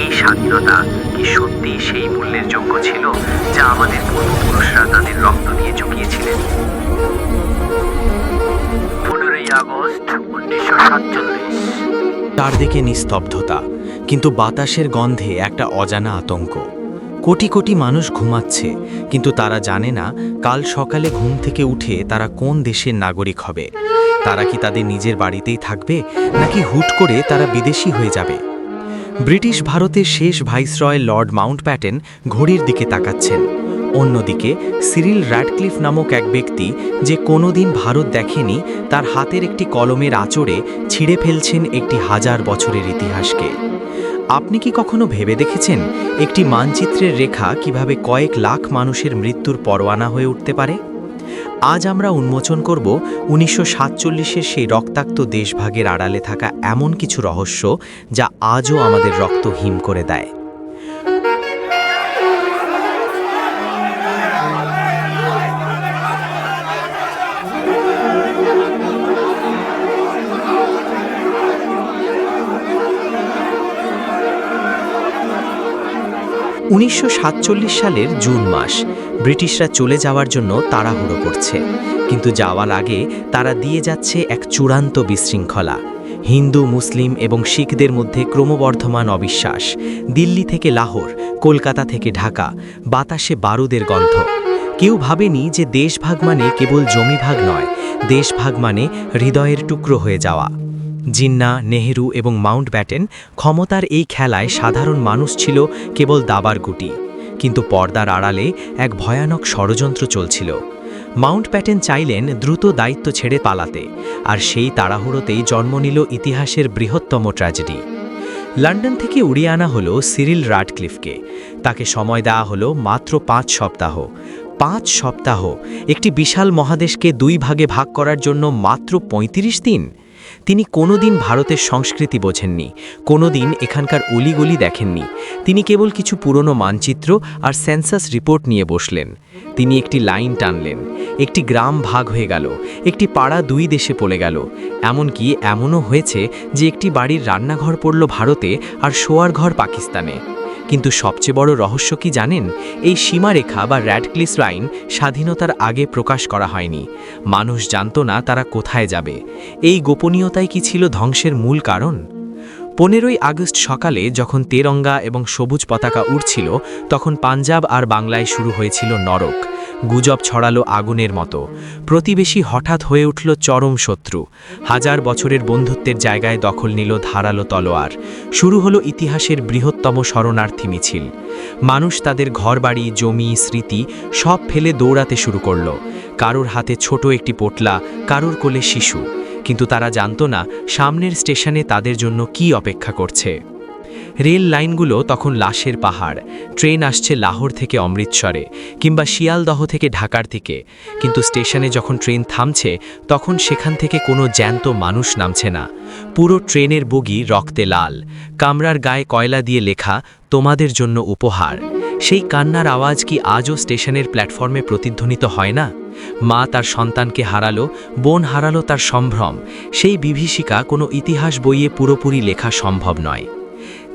এই স্বাধীনতা কি সত্যি সেই মূল্যের যোগ্য ছিল যা আমাদের পূর্বপুরুষরা তাদের রক্ত দিয়ে চুকিয়েছিলেন? পনেরোই আগস্ট উনিশশো সাতচল্লিশ। চারদিকে নিস্তব্ধতা, কিন্তু বাতাসের গন্ধে একটা অজানা আতঙ্ক। কোটি কোটি মানুষ ঘুমাচ্ছে, কিন্তু তারা জানে না কাল সকালে ঘুম থেকে উঠে তারা কোন দেশের নাগরিক হবে। তারা কি তাদের নিজের বাড়িতেই থাকবে, নাকি হুট করে তারা বিদেশি হয়ে যাবে? ব্রিটিশ ভারতের শেষ ভাইসরয় লর্ড মাউন্ট প্যাটেন ঘড়ির দিকে তাকাচ্ছেন। অন্যদিকে, সিরিল র্যাডক্লিফ নামক এক ব্যক্তি যে কোনোদিন ভারত দেখেনি, তার হাতের একটি কলমের আঁচড়ে ছিঁড়ে ফেলছেন একটি হাজার বছরের ইতিহাসকে। আপনি কি কখনো ভেবে দেখেছেন একটি মানচিত্রের রেখা কীভাবে কয়েক লাখ মানুষের মৃত্যুর পরোয়ানা হয়ে উঠতে পারে? আজ আমরা উন্মোচন করব উনিশশো সাতচল্লিশের সেই রক্তাক্ত দেশভাগের আড়ালে থাকা এমন কিছু রহস্য যা আজও আমাদের রক্ত হিম করে দেয়। উনিশশো সাতচল্লিশ সালের জুন মাস। ব্রিটিশরা চলে যাওয়ার জন্য তাড়াহুড়ো করছে। কিন্তু যাওয়ার আগে তারা দিয়ে যাচ্ছে এক চূড়ান্ত বিশৃঙ্খলা। হিন্দু, মুসলিম এবং শিখদের মধ্যে ক্রমবর্ধমান অবিশ্বাস। দিল্লি থেকে লাহোর, কলকাতা থেকে ঢাকা, বাতাসে বারুদের গন্ধ। কেউ ভাবেনি যে দেশভাগ মানে কেবল জমিভাগ নয়, দেশভাগ মানে হৃদয়ের টুকরো হয়ে যাওয়া। জিন্না, নেহেরু এবং মাউন্ট ব্যাটেন ক্ষমতার এই খেলায় সাধারণ মানুষ ছিল কেবল দাবার গুটি। কিন্তু পর্দার আড়ালে এক ভয়ানক ষড়যন্ত্র চলছিল। মাউন্ট প্যাটেন চাইলেন দ্রুত দায়িত্ব ছেড়ে পালাতে, আর সেই তাড়াহুড়োতেই জন্ম নিল ইতিহাসের বৃহত্তম ট্র্যাজেডি। লন্ডন থেকে উড়িয়ে আনা হলো সিরিল রাডক্লিফকে। তাকে সময় দেওয়া হলো মাত্র পাঁচ সপ্তাহ। পাঁচ সপ্তাহ, একটি বিশাল মহাদেশকে দুই ভাগে ভাগ করার জন্য মাত্র ৩৫ দিন? তিনি কোনোদিন ভারতের সংস্কৃতি বোঝেননি, কোনোদিন এখানকার অলিগলি দেখেননি। তিনি কেবল কিছু পুরনো মানচিত্র আর সেন্সাস রিপোর্ট নিয়ে বসলেন। তিনি একটি লাইন টানলেন, একটি গ্রাম ভাগ হয়ে গেল, একটি পাড়া দুই দেশে পড়ে গেল। এমনকি এমনও হয়েছে যে একটি বাড়ির রান্নাঘর পড়ল ভারতে আর শোয়ার ঘর পাকিস্তানে। কিন্তু সবচেয়ে বড় রহস্য কি জানেন? এই সীমারেখা বা র্যাডক্লিস লাইন স্বাধীনতার আগে প্রকাশ করা হয়নি। মানুষ জানত না তারা কোথায় যাবে। এই গোপনীয়তাই কি ছিল ধ্বংসের মূল কারণ? পনেরোই আগস্ট সকালে যখন তেরঙ্গা এবং সবুজ পতাকা উড়ছিল, তখন পাঞ্জাব আর বাংলায় শুরু হয়েছিল নরক। গুজব ছড়ালো আগুনের মতো। প্রতিবেশী হঠাৎ হয়ে উঠল চরম শত্রু। হাজার বছরের বন্ধুত্বের জায়গায় দখল নিল ধারালো তলোয়ার। শুরু হলো ইতিহাসের বৃহত্তম শরণার্থী মিছিল। মানুষ তাদের ঘরবাড়ি, জমি, স্মৃতি সব ফেলে দৌড়াতে শুরু করল। কারোর হাতে ছোট একটি পোটলা, কারোর কোলে শিশু। কিন্তু তারা জানত না, সামনের স্টেশনে তাদের জন্য কি অপেক্ষা করছে। রেল লাইনগুলো তখন লাশের পাহাড়। ট্রেন আসছে লাহোর থেকে অমৃতসরে কিংবা শিয়ালদহ থেকে ঢাকার থেকে কিন্তু স্টেশনে যখন ট্রেন থামছে, তখন সেখান থেকে কোনো জ্যান্ত মানুষ নামছে না। পুরো ট্রেনের বগি রক্তে লাল। কামরার গায়ে কয়লা দিয়ে লেখা, তোমাদের জন্য উপহার। সেই কান্নার আওয়াজ কি আজও স্টেশনের প্ল্যাটফর্মে প্রতিধ্বনিত হয় না? মা তার সন্তানকে হারালো, বোন হারালো তার সম্ভ্রম। সেই বিভীষিকা কোনো ইতিহাস বইয়ে পুরোপুরি লেখা সম্ভব নয়।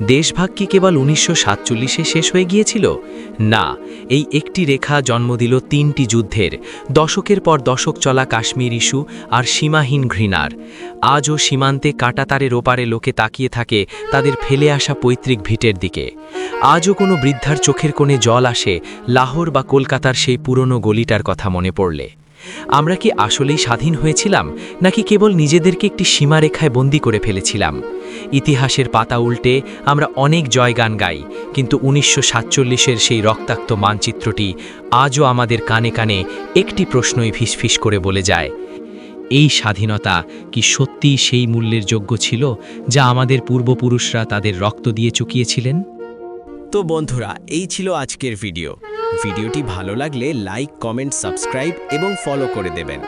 দেশভাগ কি কেবল উনিশশো সাতচল্লিশে শেষ হয়ে গিয়েছিল? না, এই একটি রেখা জন্ম দিল তিনটি যুদ্ধের, দশকের পর দশক চলা কাশ্মীর ইস্যু আর সীমাহীন ঘৃণার। আজও সীমান্তে কাটাতারের ওপারে লোকে তাকিয়ে থাকে তাদের ফেলে আসা পৈতৃক ভিটের দিকে। আজও কোনো বৃদ্ধার চোখের কোণে জল আসে, লাহোর বা কলকাতার সেই পুরনো গলিটার কথা মনে পড়লে। আমরা কি আসলেই স্বাধীন হয়েছিলাম, নাকি কেবল নিজেদেরকে একটি সীমারেখায় বন্দি করে ফেলেছিলাম? ইতিহাসের পাতা উল্টে আমরা অনেক জয়গান গাই, কিন্তু উনিশশো সাতচল্লিশের সেই রক্তাক্ত মানচিত্রটি আজও আমাদের কানে কানে একটি প্রশ্নই ফিসফিস করে বলে যায়। এই স্বাধীনতা কি সত্যি সেই মূল্যের যোগ্য ছিল, যা আমাদের পূর্বপুরুষরা তাদের রক্ত দিয়ে চুকিয়েছিলেন? তো বন্ধুরা, এই ছিল আজকের ভিডিও। ভিডিওটি ভালো লাগলে লাইক কমেন্ট সাবস্ক্রাইব এবং ফলো করে দেবেন।